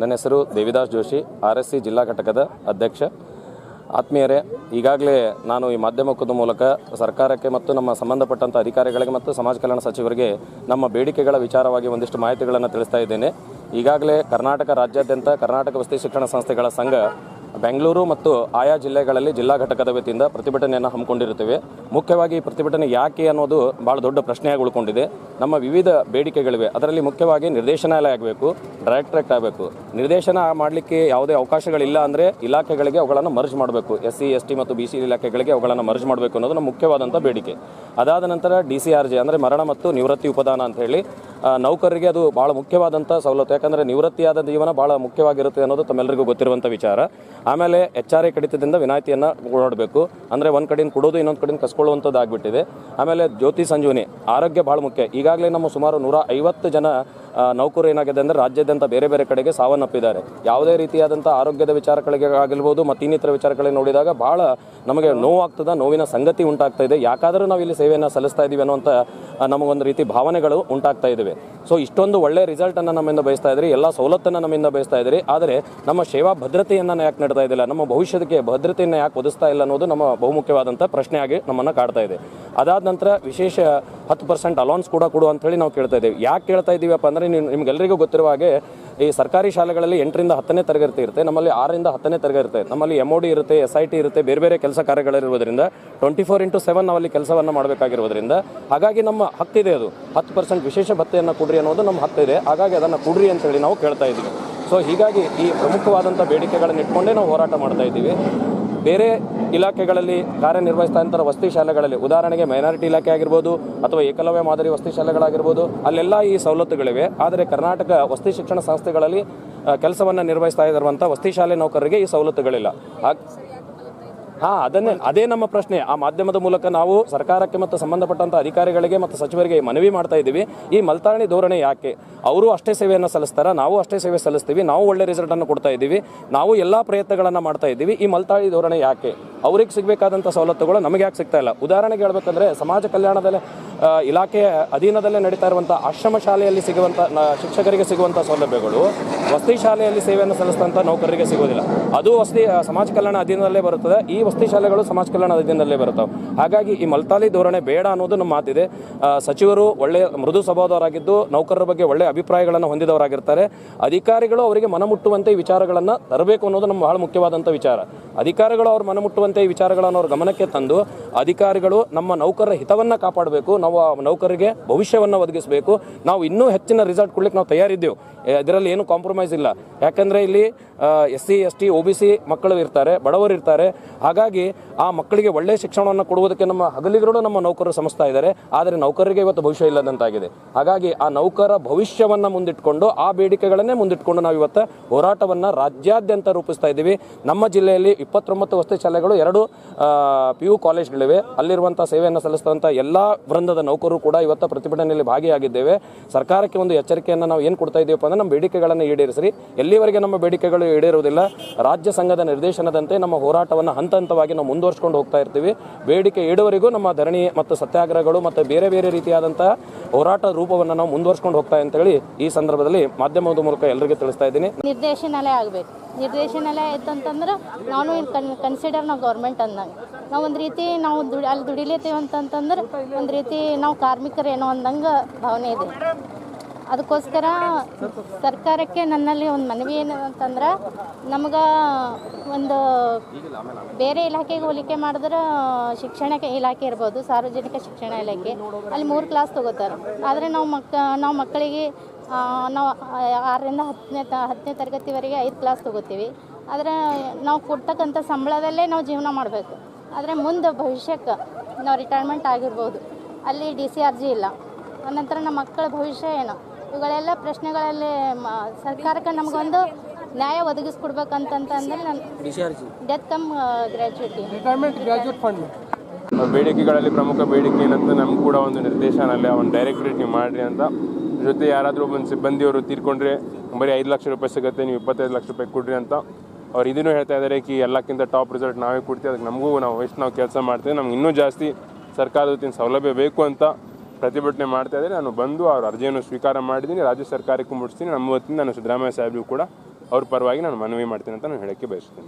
ನನ್ನ ಹೆಸರು Devidas Joshi, R S C ಜಿಲ್ಲಾ ಘಟಕದ ಅಧ್ಯಕ್ಷ. ಆತ್ಮೀಯರೇ, ಈಗಾಗಲೇ ನಾನು ಈ ಮಾಧ್ಯಮಕ್ಕದ ಮೂಲಕ ಸರ್ಕಾರಕ್ಕೆ ಮತ್ತು ನಮ್ಮ ಸಂಬಂಧಪಟ್ಟಂಥ ಅಧಿಕಾರಿಗಳಿಗೆ ಮತ್ತು ಸಮಾಜ ಕಲ್ಯಾಣ ಸಚಿವರಿಗೆ ನಮ್ಮ ಬೇಡಿಕೆಗಳ ವಿಚಾರವಾಗಿ ಒಂದಿಷ್ಟು ಮಾಹಿತಿಗಳನ್ನು ತಿಳಿಸ್ತಾ ಇದ್ದೇನೆ. ಈಗಾಗಲೇ ಕರ್ನಾಟಕ ರಾಜ್ಯಾದ್ಯಂತ ಕರ್ನಾಟಕ ವಸತಿ ಶಿಕ್ಷಣ ಸಂಸ್ಥೆಗಳ ಸಂಘ ಬೆಂಗಳೂರು ಮತ್ತು ಆಯಾ ಜಿಲ್ಲೆಗಳಲ್ಲಿ ಜಿಲ್ಲಾ ಘಟಕದ ವತಿಯಿಂದ ಪ್ರತಿಭಟನೆಯನ್ನು ಹಮ್ಮಿಕೊಂಡಿರುತ್ತೇವೆ. ಮುಖ್ಯವಾಗಿ ಈ ಪ್ರತಿಭಟನೆ ಯಾಕೆ ಅನ್ನೋದು ಭಾಳ ದೊಡ್ಡ ಪ್ರಶ್ನೆಯಾಗಿ ಉಳ್ಕೊಂಡಿದೆ. ನಮ್ಮ ವಿವಿಧ ಬೇಡಿಕೆಗಳಿವೆ. ಅದರಲ್ಲಿ ಮುಖ್ಯವಾಗಿ ನಿರ್ದೇಶನಾಲಯ ಆಗಬೇಕು ಡೈರೆಕ್ಟ್ರೇಟ್ ಆಗಬೇಕು. ನಿರ್ದೇಶನ ಮಾಡಲಿಕ್ಕೆ ಯಾವುದೇ ಅವಕಾಶಗಳಿಲ್ಲ ಅಂದರೆ ಇಲಾಖೆಗಳಿಗೆ ಅವುಗಳನ್ನು ಮರ್ಜ್ ಮಾಡಬೇಕು. ಎಸ್ ಸಿ ಎಸ್ ಟಿ ಮತ್ತು ಬಿ ಸಿ ಇಲಾಖೆಗಳಿಗೆ ಅವುಗಳನ್ನು ಮರ್ಜ್ ಮಾಡಬೇಕು ಅನ್ನೋದು ನಮ್ಮ ಮುಖ್ಯವಾದಂಥ ಬೇಡಿಕೆ. ಅದಾದ ನಂತರ ಡಿ ಸಿ ಆರ್ ಜೆ ಅಂದರೆ ಮರಣ ಮತ್ತು ನಿವೃತ್ತಿ ಉಪದಾನ ಅಂತ ಹೇಳಿ ನೌಕರರಿಗೆ ಅದು ಭಾಳ ಮುಖ್ಯವಾದಂಥ ಸವಲತ್ತು. ಯಾಕಂದರೆ ನಿವೃತ್ತಿಯಾದ ಜೀವನ ಭಾಳ ಮುಖ್ಯವಾಗಿರುತ್ತೆ ಅನ್ನೋದು ತಮ್ಮೆಲ್ಲರಿಗೂ ಗೊತ್ತಿರುವಂಥ ವಿಚಾರ. ಆಮೇಲೆ ಎಚ್ ಆರ್ ಎ ಕಡಿತದಿಂದ ವಿನಾಯಿತಿಯನ್ನು ಓಡಾಡಬೇಕು. ಅಂದರೆ ಒಂದು ಕಡೆಯಿಂದ ಕೊಡೋದು, ಇನ್ನೊಂದು ಕಡೆಯಿಂದ ಕಸ್ಕೊಳ್ಳುವಂಥದ್ದು ಆಗಿಬಿಟ್ಟಿದೆ ಆಮೇಲೆ ಜ್ಯೋತಿ ಸಂಜೀವನಿ, ಆರೋಗ್ಯ ಭಾಳ ಮುಖ್ಯ. ಈಗಾಗಲೇ ನಮ್ಮ ಸುಮಾರು ನೂರ ಐವತ್ತು ಜನ ನೌಕರು ಏನಾಗಿದೆ ಅಂದರೆ ರಾಜ್ಯಾದ್ಯಂತ ಬೇರೆ ಬೇರೆ ಕಡೆಗೆ ಸಾವನ್ನಪ್ಪಿದ್ದಾರೆ. ಯಾವುದೇ ರೀತಿಯಾದಂಥ ಆರೋಗ್ಯದ ವಿಚಾರಗಳಿಗೆ ಆಗಿರ್ಬೋದು ಮತ್ತು ಇನ್ನಿತರ ವಿಚಾರಗಳಿಗೆ ನೋಡಿದಾಗ ಭಾಳ ನಮಗೆ ನೋವಾಗ್ತದೆ, ನೋವಿನ ಸಂಗತಿ ಉಂಟಾಗ್ತಾ ಇದೆ. ಯಾಕಾದರೂ ನಾವು ಇಲ್ಲಿ ಸೇವೆಯನ್ನು ಸಲ್ಲಿಸ್ತಾ ಇದ್ದೀವಿ ಅನ್ನುವಂಥ ನಮಗೊಂದು ರೀತಿ ಭಾವನೆಗಳು ಉಂಟಾಗ್ತಾ ಇದ್ದಾವೆ ಸೊ ಇಷ್ಟೊಂದು ಒಳ್ಳೆಯ ರಿಸಲ್ಟನ್ನು ನಮ್ಮಿಂದ ಬಯಸ್ತಾ ಇದ್ರಿ, ಎಲ್ಲ ಸವಲತ್ತನ್ನು ನಮ್ಮಿಂದ ಬಯಸ್ತಾ ಇದ್ರಿ, ಆದರೆ ನಮ್ಮ ಸೇವಾ ಭದ್ರತೆಯನ್ನು ಯಾಕೆ ನೀಡ್ತಾ ಇದ್ದಿಲ್ಲ ನಮ್ಮ ಭವಿಷ್ಯಕ್ಕೆ ಭದ್ರತೆಯನ್ನು ಯಾಕೆ ಒದಿಸ್ತಾ ಇಲ್ಲ ಅನ್ನೋದು ನಮ್ಮ ಬಹುಮುಖ್ಯವಾದಂಥ ಪ್ರಶ್ನೆಯಾಗಿ ನಮ್ಮನ್ನು ಕಾಡ್ತಾ ಇದೆ. ಅದಾದ ನಂತರ ವಿಶೇಷ ಹತ್ತು ಪರ್ಸೆಂಟ್ ಅಲೌನ್ಸ್ ಕೂಡ ಕೊಡು ಅಂತೇಳಿ ನಾವು ಕೇಳ್ತಾ ಇದ್ದೀವಿ. ಯಾಕೆ ಕೇಳ್ತಾ ಇದ್ದೀವಪ್ಪ ಅಂದರೆ ನಿಮಗೆಲ್ಲರಿಗೂ ಗೊತ್ತಿರುವ ಹಾಗೆ ಈ ಸರ್ಕಾರಿ ಶಾಲೆಗಳಲ್ಲಿ ಎಂಟರಿಂದ ಹತ್ತನೇ ತರಗತಿ ಇರುತ್ತೆ, ನಮ್ಮಲ್ಲಿ ಆರರಿಂದ ಹತ್ತನೇ ತರಗತಿ ಇರುತ್ತೆ. ನಮ್ಮಲ್ಲಿ ಎಂ ಡಿ ಇರುತ್ತೆ ಎಸ್ ಐ ಟಿ ಇರುತ್ತೆ, ಬೇರೆ ಬೇರೆ ಕೆಲಸ ಕಾರ್ಯಗಳಿರುವುದರಿಂದ ಟ್ವೆಂಟಿ ಫೋರ್ ಇಂಟು ಸೆವೆನ್ ನಾವಲ್ಲಿ ಕೆಲಸವನ್ನು ಮಾಡಬೇಕಾಗಿರುವುದರಿಂದ ಹಾಗಾಗಿ ನಮ್ಮ ಹಕ್ಕಿದೆ ಅದು. ಹತ್ತು ಪರ್ಸೆಂಟ್ ವಿಶೇಷ ಭತ್ತೆಯನ್ನು ಕೊಡ್ರಿ ಅನ್ನೋದು ನಮ್ಮ ಹಕ್ಕಿದೆ. ಹಾಗಾಗಿ ಅದನ್ನು ಕೊಡ್ರಿ ಅಂತೇಳಿ ನಾವು ಕೇಳ್ತಾ ಇದ್ದೀವಿ. ಸೊ ಹೀಗಾಗಿ ಈ ಪ್ರಮುಖವಾದಂಥ ಬೇಡಿಕೆಗಳನ್ನು ಇಟ್ಕೊಂಡೇ ನಾವು ಹೋರಾಟ ಮಾಡ್ತಾ ಇದ್ದೀವಿ. ಬೇರೆ ಇಲಾಖೆಗಳಲ್ಲಿ ಕಾರ್ಯನಿರ್ವಹಿಸ್ತಾ ಇರ್ತಾರೆ ವಸತಿ ಶಾಲೆಗಳಲ್ಲಿ, ಉದಾಹರಣೆಗೆ ಮೈನಾರಿಟಿ ಇಲಾಖೆ ಆಗಿರ್ಬೋದು ಅಥವಾ ಏಕಲವ್ಯ ಮಾದರಿ ವಸತಿ ಶಾಲೆಗಳಾಗಿರ್ಬೋದು, ಅಲ್ಲೆಲ್ಲ ಈ ಸವಲತ್ತುಗಳಿವೆ. ಆದರೆ ಕರ್ನಾಟಕ ವಸತಿ ಶಿಕ್ಷಣ ಸಂಸ್ಥೆಗಳಲ್ಲಿ ಕೆಲಸವನ್ನು ನಿರ್ವಹಿಸ್ತಾ ಇರುವಂಥ ವಸತಿ ಶಾಲೆ ನೌಕರರಿಗೆ ಈ ಸವಲತ್ತುಗಳಿಲ್ಲ. ಹಾ, ಅದನ್ನೇ. ಅದೇ ನಮ್ಮ ಪ್ರಶ್ನೆ. ಆ ಮಾಧ್ಯಮದ ಮೂಲಕ ನಾವು ಸರ್ಕಾರಕ್ಕೆ ಮತ್ತು ಸಂಬಂಧಪಟ್ಟಂತ ಅಧಿಕಾರಿಗಳಿಗೆ ಮತ್ತು ಸಚಿವರಿಗೆ ಮನವಿ ಮಾಡ್ತಾ ಇದ್ದೀವಿ. ಈ ಮಲ್ತಾಣಿ ಧೋರಣೆ ಯಾಕೆ? ಅವರು ಅಷ್ಟೇ ಸೇವೆಯನ್ನು ಸಲ್ಲಿಸ್ತಾರ? ನಾವು ಅಷ್ಟೇ ಸೇವೆ ಸಲ್ಲಿಸ್ತೀವಿ. ನಾವು ಒಳ್ಳೆ ರಿಸಲ್ಟ್ ಅನ್ನು ಕೊಡ್ತಾ ಇದ್ದೀವಿ. ನಾವು ಎಲ್ಲಾ ಪ್ರಯತ್ನಗಳನ್ನು ಮಾಡ್ತಾ ಇದ್ದೀವಿ. ಈ ಮಲ್ತಾಳಿ ಧೋರಣೆ ಯಾಕೆ? ಅವ್ರಿಗೆ ಸಿಗಬೇಕಾದಂಥ ಸವಲತ್ತುಗಳು ನಮಗೆ ಯಾಕೆ ಸಿಗ್ತಾ ಇಲ್ಲ? ಉದಾಹರಣೆಗೆ ಹೇಳ್ಬೇಕಂದ್ರೆ, ಸಮಾಜ ಕಲ್ಯಾಣದಲ್ಲಿ ಇಲಾಖೆ ಅಧೀನದಲ್ಲೇ ನಡೀತಾ ಇರುವಂಥ ಆಶ್ರಮ ಶಾಲೆಯಲ್ಲಿ ಸಿಗುವಂಥ ಶಿಕ್ಷಕರಿಗೆ ಸಿಗುವಂಥ ಸೌಲಭ್ಯಗಳು ವಸತಿ ಶಾಲೆಯಲ್ಲಿ ಸೇವೆಯನ್ನು ಸಲ್ಲಿಸಿದಂಥ ನೌಕರರಿಗೆ ಸಿಗೋದಿಲ್ಲ ಅದು ವಸತಿ ಸಮಾಜ ಕಲ್ಯಾಣ ಅಧೀನದಲ್ಲೇ ಬರುತ್ತದೆ. ಈ ವಸತಿ ಶಾಲೆಗಳು ಸಮಾಜ ಕಲ್ಯಾಣ ಅಧೀನದಲ್ಲೇ ಬರುತ್ತವೆ. ಹಾಗಾಗಿ ಈ ಮಲ್ತಾಲಿ ಧೋರಣೆ ಬೇಡ ಅನ್ನೋದು ನಮ್ಮ ಮಾತಿದೆ. ಸಚಿವರು ಒಳ್ಳೆಯ ಮೃದು ಸ್ವಭಾವದವರಾಗಿದ್ದು ನೌಕರರ ಬಗ್ಗೆ ಒಳ್ಳೆಯ ಅಭಿಪ್ರಾಯಗಳನ್ನು ಹೊಂದಿದವರಾಗಿರ್ತಾರೆ. ಅಧಿಕಾರಿಗಳು ಅವರಿಗೆ ಮನಮುಟ್ಟುವಂತೆ ವಿಚಾರಗಳನ್ನು ತರಬೇಕು ಅನ್ನೋದು ನಮ್ಮ ಬಹಳ ಮುಖ್ಯವಾದಂಥ ವಿಚಾರ. ಅಧಿಕಾರಿಗಳು ಅವ್ರ ಮನಮುಟ್ಟುವಂತೆ ಈ ವಿಚಾರಗಳನ್ನು ಅವ್ರ ಗಮನಕ್ಕೆ ತಂದು ಅಧಿಕಾರಿಗಳು ನಮ್ಮ ನೌಕರರ ಹಿತವನ್ನು ಕಾಪಾಡಬೇಕು, ನಾವು ನೌಕರರಿಗೆ ಭವಿಷ್ಯವನ್ನು ಒದಗಿಸಬೇಕು. ನಾವು ಇನ್ನೂ ಹೆಚ್ಚಿನ ರಿಸಲ್ಟ್ ಕೊಡ್ಲಿಕ್ಕೆ ನಾವು ತಯಾರಿದ್ದೇವೆ. ಇದರಲ್ಲಿ ಏನು ಕಾಂಪ್ರಮೈಸ್ ಇಲ್ಲ. ಯಾಕಂದರೆ ಇಲ್ಲಿ S C, S T O B C ಮಕ್ಕಳು ಇರ್ತಾರೆ, ಬಡವರು ಇರ್ತಾರೆ. ಹಾಗಾಗಿ ಆ ಮಕ್ಕಳಿಗೆ ಒಳ್ಳೆಯ ಶಿಕ್ಷಣವನ್ನು ಕೊಡುವುದಕ್ಕೆ ನಮ್ಮ ಹಗಲಿಗರು ನಮ್ಮ ನೌಕರರು ಶ್ರಮಿಸ್ತಾ ಇದ್ದಾರೆ ಆದರೆ ನೌಕರರಿಗೆ ಇವತ್ತು ಭವಿಷ್ಯ ಇಲ್ಲದಂತಾಗಿದೆ. ಹಾಗಾಗಿ ಆ ನೌಕರ ಭವಿಷ್ಯವನ್ನು ಮುಂದಿಟ್ಕೊಂಡು, ಆ ಬೇಡಿಕೆಗಳನ್ನೇ ಮುಂದಿಟ್ಕೊಂಡು ನಾವು ಇವತ್ತು ಹೋರಾಟವನ್ನು ರಾಜ್ಯಾದ್ಯಂತ ರೂಪಿಸ್ತಾ ಇದ್ದೀವಿ. ನಮ್ಮ ಜಿಲ್ಲೆಯಲ್ಲಿ ಇಪ್ಪತ್ತೊಂಬತ್ತು ವಸತಿ ಶಾಲೆಗಳು, ಎರಡು ಪಿ ಯು ಕಾಲೇಜ್ಗಳಿವೆ ಅಲ್ಲಿರುವಂಥ ಸೇವೆಯನ್ನು ಸಲ್ಲಿಸಿದಂಥ ಎಲ್ಲ ವೃಂದದ ನೌಕರರು ಕೂಡ ಇವತ್ತು ಪ್ರತಿಭಟನೆಯಲ್ಲಿ ಭಾಗಿಯಾಗಿದ್ದೇವೆ. ಸರ್ಕಾರಕ್ಕೆ ಒಂದು ಎಚ್ಚರಿಕೆಯನ್ನು ನಾವು ಏನು ಕೊಡ್ತಾ ಇದ್ದೀವಪ್ಪ ಅಂದರೆ ನಮ್ಮ ಬೇಡಿಕೆಗಳನ್ನು ಈಡೇರಿಸಿ ಎಲ್ಲಿವರೆಗೆ ನಮ್ಮ ಬೇಡಿಕೆಗಳು ಈಡೇರುವುದಿಲ್ಲ, ರಾಜ್ಯ ಸಂಘದ ನಿರ್ದೇಶನದಂತೆ ನಮ್ಮ ಹೋರಾಟವನ್ನು ಹಂತ ಹಂತವಾಗಿ ನಾವು ಮುಂದುವರ್ಸ್ಕೊಂಡು ಹೋಗ್ತಾ ಇರ್ತೀವಿ. ಬೇಡಿಕೆ ಈಡುವರೆಗೂ ನಮ್ಮ ಧರಣಿ ಮತ್ತು ಸತ್ಯಾಗ್ರಹಗಳು ಮತ್ತು ಬೇರೆ ಬೇರೆ ರೀತಿಯಾದಂತಹ ಹೋರಾಟ ರೂಪವನ್ನು ನಾವು ಮುಂದುವರ್ಸ್ಕೊಂಡು ಹೋಗ್ತಾ ಅಂತೇಳಿ ಈ ಸಂದರ್ಭದಲ್ಲಿ ಮಾಧ್ಯಮದ ಮೂಲಕ ಎಲ್ಲರಿಗೂ ತಿಳಿಸ್ತಾ ಇದ್ದೀನಿ. ನಿರ್ದೇಶನಾಲಯ ಆಗಬೇಕು. ನಿರ್ದೇಶನಾಲಯ ಆಯ್ತು ಅಂತಂದ್ರೆ ನಾನು ಕನ್ಸಿಡರ್ ನಾವು ಗೌರ್ಮೆಂಟ್ ಅಂದಂಗೆ. ನಾವು ಒಂದು ರೀತಿ ನಾವು ದುಡಿ, ಅಲ್ಲಿ ದುಡಿಲೇತೇವೆ ಅಂತಂತಂದ್ರೆ ಒಂದು ರೀತಿ ನಾವು ಕಾರ್ಮಿಕರೇನೋ ಅಂದಂಗೆ ಭಾವನೆ ಇದೆ. ಅದಕ್ಕೋಸ್ಕರ ಸರ್ಕಾರಕ್ಕೆ ನನ್ನಲ್ಲಿ ಒಂದು ಮನವಿ ಏನು ಅಂತಂದ್ರೆ ನಮ್ಗೆ ಒಂದು ಬೇರೆ ಇಲಾಖೆಗೆ ಹೋಲಿಕೆ ಮಾಡಿದ್ರೆ ಶಿಕ್ಷಣ ಇಲಾಖೆ ಇರ್ಬೋದು, ಸಾರ್ವಜನಿಕ ಶಿಕ್ಷಣ ಇಲಾಖೆ. ಅಲ್ಲಿ ಮೂರು ಕ್ಲಾಸ್ ತೊಗೋತಾರೆ. ಆದರೆ ನಾವು ಮಕ್ಕ, ನಾವು ಮಕ್ಕಳಿಗೆ ನಾವು ಆರರಿಂದ ಹತ್ತನೇ ತ, ಹತ್ತನೇ ತರಗತಿವರೆಗೆ ಐದು ಕ್ಲಾಸ್ ತಗೋತೀವಿ. ಆದರೆ ನಾವು ಕೊಡ್ತಕ್ಕಂಥ ಸಂಬಳದಲ್ಲೇ ನಾವು ಜೀವನ ಮಾಡಬೇಕು. ಆದರೆ ಮುಂದೆ ಭವಿಷ್ಯಕ್ಕೆ ನಾವು ರಿಟೈರ್ಮೆಂಟ್ ಆಗಿರ್ಬೋದು. ಅಲ್ಲಿ ಡಿ ಸಿ ಆರ್ ಜಿ ಇಲ್ಲ. ಆನಂತರ ನಮ್ಮ ಮಕ್ಕಳ ಭವಿಷ್ಯ ಏನು? ಇವುಗಳೆಲ್ಲ ಪ್ರಶ್ನೆಗಳಲ್ಲಿ ಮ ಸರ್ಕಾರಕ್ಕೆ ನಮಗೊಂದು ನ್ಯಾಯ ಒದಗಿಸ್ಕೊಡ್ಬೇಕಂತಂತಂದ್ರೆ ನಾನು death cum gratuity retirement fund ಬೇಡಿಕೆಗಳಲ್ಲಿ ಪ್ರಮುಖ ಬೇಡಿಕೆ ಏನಂತ ನಮ್ಗೆ ಕೂಡ ಒಂದು ನಿರ್ದೇಶನಾಲಯ ಒಂದು ಡೈರೆಕ್ಟ್ರೇಟ್ ನೀವು ಮಾಡಿರಿ ಅಂತ. ಜೊತೆ ಯಾರಾದರೂ ಒಂದು ಸಿಬ್ಬಂದಿಯವರು ತೀರ್ಕೊಂಡ್ರೆ ಬರೀ ಐದು ಲಕ್ಷ ರೂಪಾಯಿ ಸಿಗುತ್ತೆ ನೀವು ಇಪ್ಪತ್ತೈದು ಲಕ್ಷ ರೂಪಾಯಿ ಕೊಡ್ರಿ ಅಂತ. ಅವ್ರು ಇದನ್ನು ಹೇಳ್ತಾ ಇದ್ದಾರೆ ಕಿ, ಎಲ್ಲಕ್ಕಿಂತ ಟಾಪ್ ರಿಸಲ್ಟ್ ನಾವೇ ಕೊಡ್ತೀವಿ, ಅದಕ್ಕೆ ನಮಗೂ ನಾವು ಎಷ್ಟು ನಾವು ಕೆಲಸ ಮಾಡ್ತೀವಿ, ನಮ್ಗೆ ಇನ್ನೂ ಜಾಸ್ತಿ ಸರ್ಕಾರದ ವತಿಯಿಂದ ಸೌಲಭ್ಯ ಬೇಕು ಅಂತ ಪ್ರತಿಭಟನೆ ಮಾಡ್ತಾ ಇದ್ದಾರೆ. ನಾನು ಬಂದು ಅವ್ರ ಅರ್ಜಿಯನ್ನು ಸ್ವೀಕಾರ ಮಾಡಿದ್ದೀನಿ, ರಾಜ್ಯ ಸರ್ಕಾರಕ್ಕೂ ಮುಟ್ಟಿಸ್ತೀನಿ. ನಮ್ಮ ವತಿಯಿಂದ ನಾನು ಸಿದ್ದರಾಮಯ್ಯ ಸಾಹೇಬ್ರಿಗೂ ಕೂಡ ಅವ್ರ ಪರವಾಗಿ ನಾನು ಮನವಿ ಮಾಡ್ತೀನಿ ಅಂತ ನಾನು ಹೇಳೋಕ್ಕೆ ಬಯಸ್ತೀನಿ.